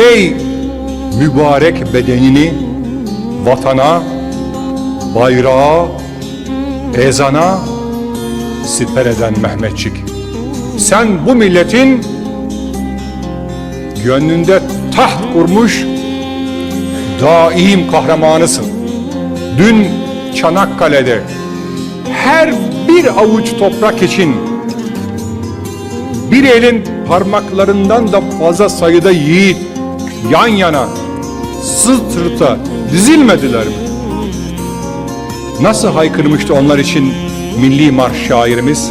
Ey mübarek bedenini vatana, bayrağa, ezana siper eden Mehmetçik. Sen bu milletin gönlünde taht kurmuş daim kahramanısın. Dün Çanakkale'de her bir avuç toprak için bir elin parmaklarından da fazla sayıda yiğit yan yana sırt sırta dizilmediler mi? Nasıl haykırmıştı onlar için milli marş şairimiz?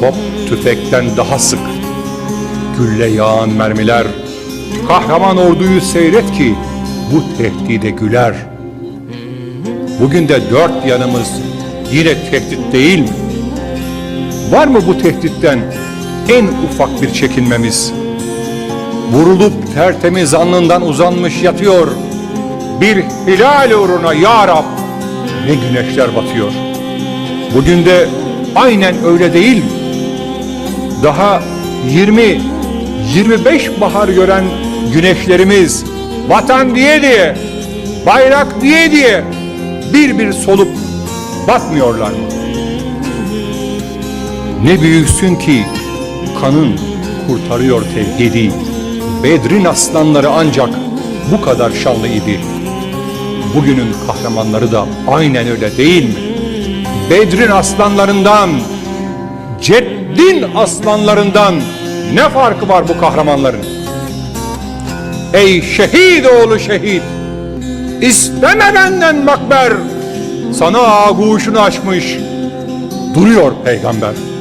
Top tüfekten daha sık, gülle yağan mermiler, kahraman orduyu seyret ki bu tehdide güler. Bugün de dört yanımız yine tehdit değil mi? Var mı bu tehditten en ufak bir çekinmemiz? Vurulup tertemiz alnından uzanmış yatıyor. Bir hilal uğruna ya Rab ne güneşler batıyor. Bugün de aynen öyle değil mi? Daha 20 25 bahar gören güneşlerimiz vatan diye diye bayrak diye diye bir bir solup batmıyorlar mı? Ne büyüksün ki kanın kurtarıyor tevhidi. Bedrin aslanları ancak bu kadar şanlı idi. Bugünün kahramanları da aynen öyle değil mi? Bedrin aslanlarından, Ceddin aslanlarından ne farkı var bu kahramanların? Ey şehit oğlu şehit! İsteme benden makber! Sana ağuşunu açmış, duruyor peygamber.